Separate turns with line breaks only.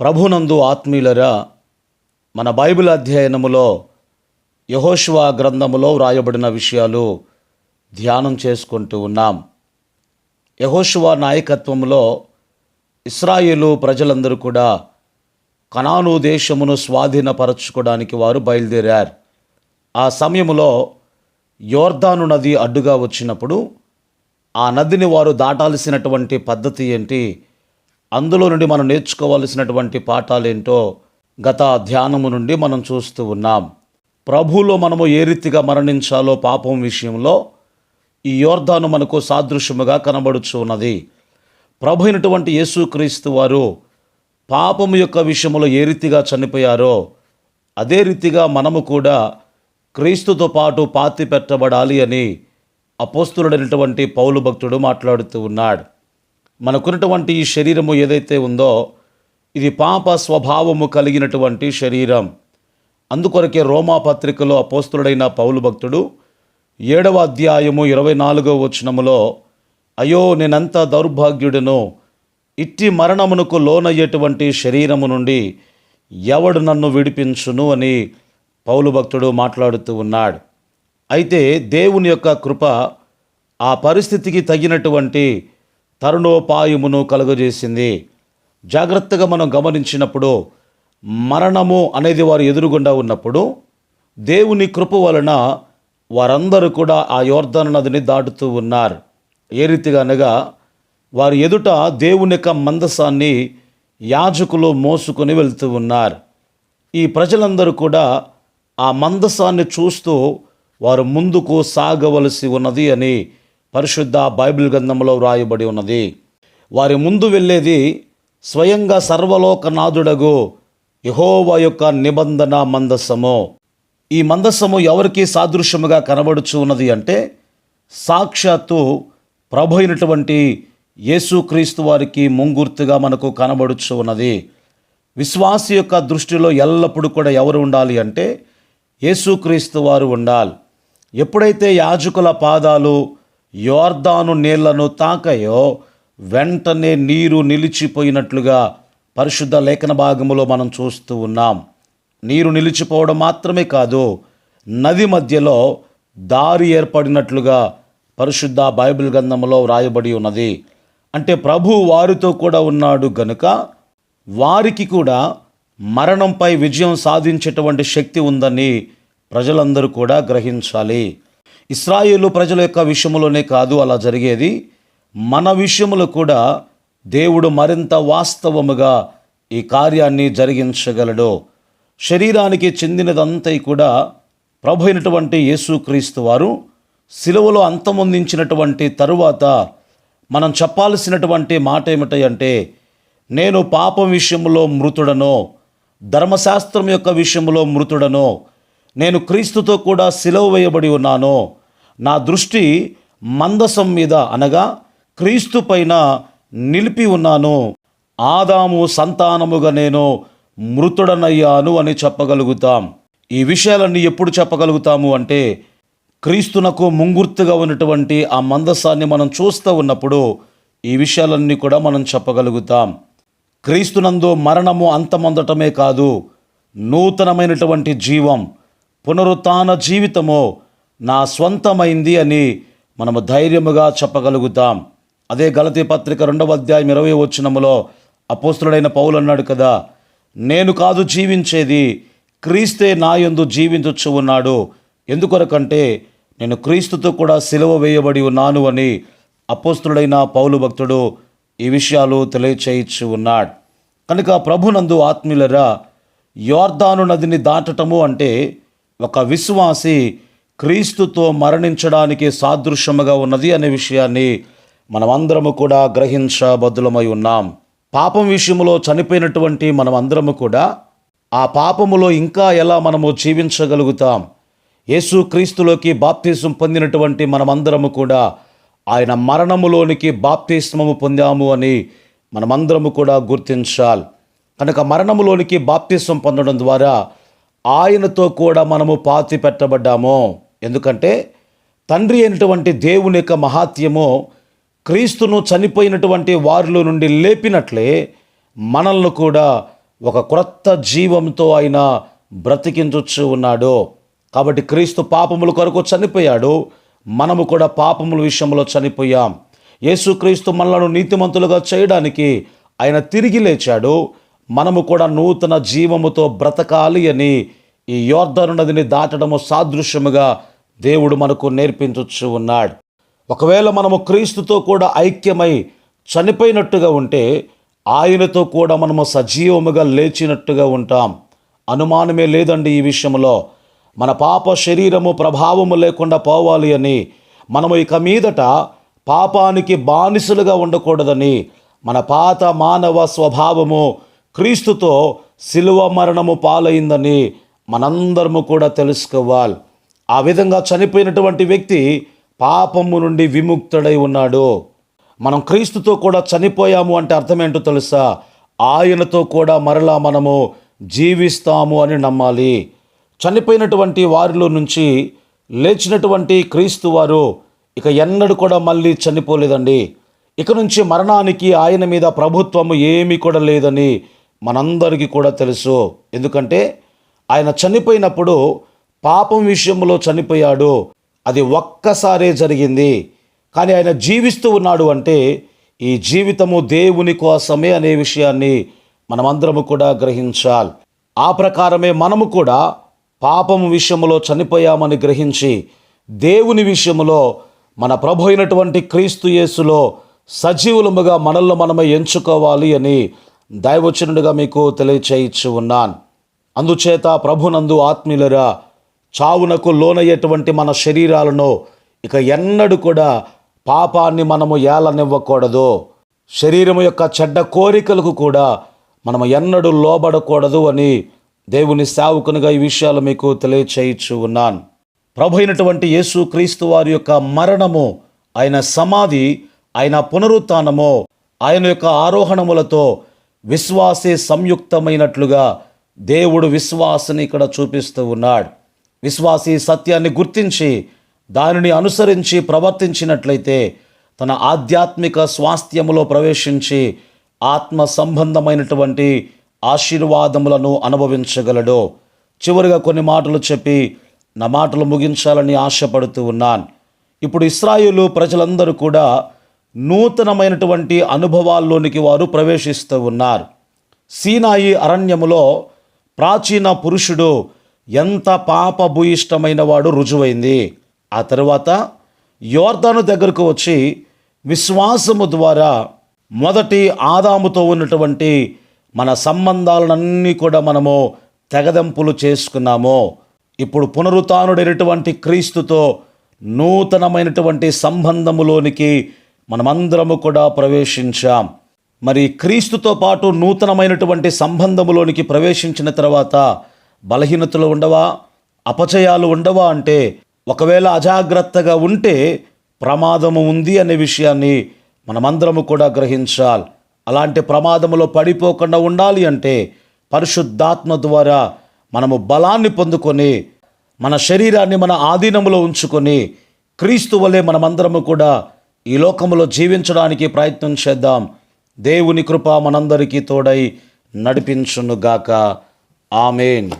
ప్రభునందు ఆత్మీయులరా మన బైబిల్ అధ్యయనములో యహోష్వా గ్రంథములో వ్రాయబడిన విషయాలు ధ్యానం చేసుకుంటూ ఉన్నాం. యహోష్వా నాయకత్వంలో ఇస్రాయేలు ప్రజలందరూ కూడా కనాను దేశమును స్వాధీనపరచుకోవడానికి వారు బయలుదేరారు. ఆ సమయంలో యోర్దాను నది అడ్డుగా వచ్చినప్పుడు ఆ నదిని వారు దాటాల్సినటువంటి పద్ధతి ఏంటి? అందులో నుండి మనం నేర్చుకోవాల్సినటువంటి పాఠాలేంటో గత ధ్యానము నుండి మనం చూస్తూ ఉన్నాం. ప్రభువులో మనము ఏ రీతిగా మరణించాలో పాపం విషయంలో ఈ యోర్ధాను మనకు సాదృశ్యముగా కనబడుచు ఉన్నది. ప్రభు అయినటువంటి యేసుక్రీస్తు వారు పాపము యొక్క విషయంలో ఏ రీతిగా చనిపోయారో అదే రీతిగా మనము కూడా క్రీస్తుతో పాటు పాతి పెట్టబడాలి అని అపోస్తుడైనటువంటి పౌలు భక్తుడు మాట్లాడుతూ ఉన్నాడు. మనకున్నటువంటి ఈ శరీరము ఏదైతే ఉందో ఇది పాప స్వభావము కలిగినటువంటి శరీరం. అందుకొరకే రోమా పత్రికలో అపోస్తుడైన పౌలు భక్తుడు ఏడవ అధ్యాయము ఇరవై నాలుగవ వచనములో అయ్యో నేనంత దౌర్భాగ్యుడను ఇట్టి మరణమునకు లోనయ్యేటువంటి శరీరము నుండి ఎవడు నన్ను విడిపించును అని పౌలు భక్తుడు మాట్లాడుతూ ఉన్నాడు. అయితే దేవుని యొక్క కృప ఆ పరిస్థితికి తగినటువంటి తరుణోపాయమును కలుగజేసింది. జాగ్రత్తగా మనం గమనించినప్పుడు మరణము అనేది వారు ఎదురుగుండా ఉన్నప్పుడు దేవుని కృప వలన వారందరూ కూడా ఆ యోర్ధన నదిని దాటుతూ ఉన్నారు. ఏ రీతిగా అనగా వారి ఎదుట దేవుని యొక్క మందసాన్ని యాజకులు మోసుకొని వెళ్తూ ఉన్నారు. ఈ ప్రజలందరూ కూడా ఆ మందసాన్ని చూస్తూ వారు ముందుకు సాగవలసి ఉన్నది అని పరిశుద్ధ బైబిల్ గ్రంథంలో వ్రాయబడి ఉన్నది. వారి ముందు వెళ్ళేది స్వయంగా సర్వలోకనాథుడగు యహోవా యొక్క నిబంధన మందస్సము ఈ మందస్సము ఎవరికి సాదృశ్యముగా కనబడుచు ఉన్నది అంటే సాక్షాత్తు ప్రభు అయినటువంటి యేసుక్రీస్తు వారికి ముంగుర్తుగా మనకు కనబడుచు ఉన్నది. విశ్వాసి యొక్క దృష్టిలో ఎల్లప్పుడూ కూడా ఎవరు ఉండాలి అంటే యేసుక్రీస్తు వారు ఉండాలి. ఎప్పుడైతే యాజకుల పాదాలు యోర్దాను నీళ్ళను తాకయో వెంటనే నీరు నిలిచిపోయినట్లుగా పరిశుద్ధ లేఖన భాగములో మనం చూస్తూ ఉన్నాం. నీరు నిలిచిపోవడం మాత్రమే కాదు నది మధ్యలో దారి ఏర్పడినట్లుగా పరిశుద్ధ బైబిల్ గ్రంథంలో వ్రాయబడి ఉన్నది. అంటే ప్రభు వారితో కూడా ఉన్నాడు గనుక వారికి కూడా మరణంపై విజయం సాధించేటువంటి శక్తి ఉందని ప్రజలందరూ కూడా గ్రహించాలి. ఇస్రాయేలు ప్రజల యొక్క విషయంలోనే కాదు అలా జరిగేది. మన విషయంలో కూడా దేవుడు మరింత వాస్తవముగా ఈ కార్యాన్ని జరిగించగలడు. శరీరానికి చెందినదంతా కూడా ప్రభు అయినటువంటి యేసుక్రీస్తు వారు సిలువలో అంతమొందించినటువంటి తరువాత మనం చెప్పాల్సినటువంటి మాట ఏమిటంటే నేను పాపం విషయంలో మృతుడనో ధర్మశాస్త్రం యొక్క విషయంలో మృతుడనో నేను క్రీస్తుతో కూడా సిలవ వేయబడి ఉన్నాను. నా దృష్టి మందసం మీద అనగా క్రీస్తు పైన నిలిపి ఉన్నాను. ఆదాము సంతానముగా నేను మృతుడనయ్యాను అని చెప్పగలుగుతాం. ఈ విషయాలన్నీ ఎప్పుడు చెప్పగలుగుతాము అంటే క్రీస్తునకు ముంగుర్తుగా ఉన్నటువంటి ఆ మందసాన్ని మనం చూస్తూ ఉన్నప్పుడు ఈ విషయాలన్నీ కూడా మనం చెప్పగలుగుతాం. క్రీస్తునందు మరణము అంతమొందటమే కాదు నూతనమైనటువంటి జీవం పునరుత్న జీవితము నా స్వంతమైంది అని మనము ధైర్యముగా చెప్పగలుగుతాం. అదే గలతీ పత్రిక రెండవ అధ్యాయం ఇరవై వచ్చినములో అపోస్తుడైన పౌలు అన్నాడు కదా నేను కాదు జీవించేది క్రీస్తే నా యందు జీవించొచ్చు ఉన్నాడు. ఎందుకొరకంటే నేను క్రీస్తుతో కూడా సిలువ వేయబడి ఉన్నాను అని అపోస్తుడైన పౌలు భక్తుడు ఈ విషయాలు తెలియచేయించి ఉన్నాడు. కనుక ప్రభునందు ఆత్మీయులరా యోర్దాను నదిని దాటటము అంటే ఒక విశ్వాసి క్రీస్తుతో మరణించడానికి సాదృశ్యముగా ఉన్నది అనే విషయాన్ని మనమందరము కూడా గ్రహించబద్దులమై ఉన్నాం. పాపం విషయంలో చనిపోయినటువంటి మనమందరము కూడా ఆ పాపములో ఇంకా ఎలా మనము జీవించగలుగుతాం? యేసు క్రీస్తులోకి బాప్తీసం పొందినటువంటి మనమందరము కూడా ఆయన మరణములోనికి బాప్తీస్మము పొందాము అని మనమందరము కూడా గుర్తించాలి. కనుక మరణములోనికి బాప్తీసం పొందడం ద్వారా ఆయనతో కూడా మనము పాతి పెట్టబడ్డాము. ఎందుకంటే తండ్రి అయినటువంటి దేవుని యొక్క మహాత్యము క్రీస్తును చనిపోయినటువంటి వారిలో నుండి లేపినట్లే మనల్ని కూడా ఒక క్రొత్త జీవంతో ఆయన బ్రతికించొచ్చు ఉన్నాడు. కాబట్టి క్రీస్తు పాపముల కొరకు చనిపోయాడు. మనము కూడా పాపముల విషయంలో చనిపోయాం. యేసుక్రీస్తు మనలను నీతిమంతులుగా చేయడానికి ఆయన తిరిగి లేచాడు. మనము కూడా నూతన జీవముతో బ్రతకాలి అని ఈ యోర్ధను నదిని దాటడము సాదృశ్యముగా దేవుడు మనకు నేర్పించొచ్చు ఉన్నాడు. ఒకవేళ మనము క్రీస్తుతో కూడా ఐక్యమై చనిపోయినట్టుగా ఉంటే ఆయనతో కూడా మనము సజీవముగా లేచినట్టుగా ఉంటాం. అనుమానమే లేదండి ఈ విషయంలో. మన పాప శరీరము ప్రభావము లేకుండా పోవాలి అని మనము ఇక మీదట పాపానికి బానిసలుగా ఉండకూడదని మన పాత మానవ స్వభావము క్రీస్తుతో శిలువ మరణము పాలైందని మనందరము కూడా తెలుసుకోవాలి. ఆ విధంగా చనిపోయినటువంటి వ్యక్తి పాపము నుండి విముక్తుడై ఉన్నాడు. మనం క్రీస్తుతో కూడా చనిపోయాము అంటే అర్థమేంటో తెలుసా? ఆయనతో కూడా మరలా మనము జీవిస్తాము అని నమ్మాలి. చనిపోయినటువంటి వారిలో నుంచి లేచినటువంటి క్రీస్తు వారు ఇక ఎన్నడూ కూడా మళ్ళీ చనిపోలేదండి. ఇక నుంచి మరణానికి ఆయన మీద ప్రభుత్వము ఏమీ కూడా లేదని మనందరికీ కూడా తెలుసు. ఎందుకంటే ఆయన చనిపోయినప్పుడు పాపం విషయంలో చనిపోయాడు. అది ఒక్కసారే జరిగింది. కానీ ఆయన జీవిస్తూ ఉన్నాడు అంటే ఈ జీవితము దేవుని కోసమే అనే విషయాన్ని మనమందరము కూడా గ్రహించాలి. ఆ ప్రకారమే మనము కూడా పాపము విషయంలో చనిపోయామని గ్రహించి దేవుని విషయంలో మన ప్రభు అయినటువంటి క్రీస్తు యేసులో సజీవులముగా మనల్ని మనమే ఎంచుకోవాలి అని దైవచనుడిగా మీకు తెలియచేయచ్చు ఉన్నాను. అందుచేత ప్రభునందు ఆత్మీయులరా చావునకు లోనయ్యేటువంటి మన శరీరాలను ఇక ఎన్నడూ కూడా పాపాన్ని మనము ఏలనివ్వకూడదు. శరీరం యొక్క చెడ్డ కోరికలకు కూడా మనము ఎన్నడూ లోబడకూడదు అని దేవుని సేవకునిగా ఈ విషయాలు మీకు తెలియచేయచ్చు ఉన్నాను. ప్రభు అయినటువంటి యేసు క్రీస్తు వారి యొక్క మరణము ఆయన సమాధి ఆయన పునరుత్నము ఆయన యొక్క ఆరోహణములతో విశ్వాసే సంయుక్తమైనట్లుగా దేవుడు విశ్వాసని ఇక్కడ చూపిస్తూ ఉన్నాడు. విశ్వాసి సత్యాన్ని గుర్తించి దానిని అనుసరించి ప్రవర్తించినట్లయితే తన ఆధ్యాత్మిక స్వాస్థ్యములో ప్రవేశించి ఆత్మ సంబంధమైనటువంటి ఆశీర్వాదములను అనుభవించగలడు. చివరిగా కొన్ని మాటలు చెప్పి నా మాటలు ముగించాలని ఆశపడుతూ ఉన్నాను. ఇప్పుడు ఇస్రాయేలు ప్రజలందరూ కూడా నూతనమైనటువంటి అనుభవాల్లోనికి వారు ప్రవేశిస్తూ ఉన్నారు. సీనాయి అరణ్యములో ప్రాచీన పురుషుడు ఎంత పాపభూయిష్టమైన వాడు రుజువైంది. ఆ తర్వాత యోర్ధను దగ్గరకు వచ్చి విశ్వాసము ద్వారా మొదటి ఆదాముతో ఉన్నటువంటి మన సంబంధాలనన్నీ కూడా మనము తెగదెంపులు చేసుకున్నాము. ఇప్పుడు పునరుతానుడైనటువంటి క్రీస్తుతో నూతనమైనటువంటి సంబంధములోనికి మనమందరము కూడా ప్రవేశించాం. మరి క్రీస్తుతో పాటు నూతనమైనటువంటి సంబంధములోనికి ప్రవేశించిన తర్వాత బలహీనతలు ఉండవా? అపచయాలు ఉండవా అంటే ఒకవేళ అజాగ్రత్తగా ఉంటే ప్రమాదము ఉంది అనే విషయాన్ని మనమందరము కూడా గ్రహించాలి. అలాంటి ప్రమాదములో పడిపోకుండా ఉండాలి అంటే పరిశుద్ధాత్మ ద్వారా మనము బలాన్ని పొందుకొని మన శరీరాన్ని మన ఆధీనములో ఉంచుకొని క్రీస్తు వలె మనమందరము కూడా ఈ లోకములో జీవించడానికి ప్రయత్నం చేద్దాం. దేవుని కృప మనందరికీ తోడై నడిపించునుగాక. ఆమెన్.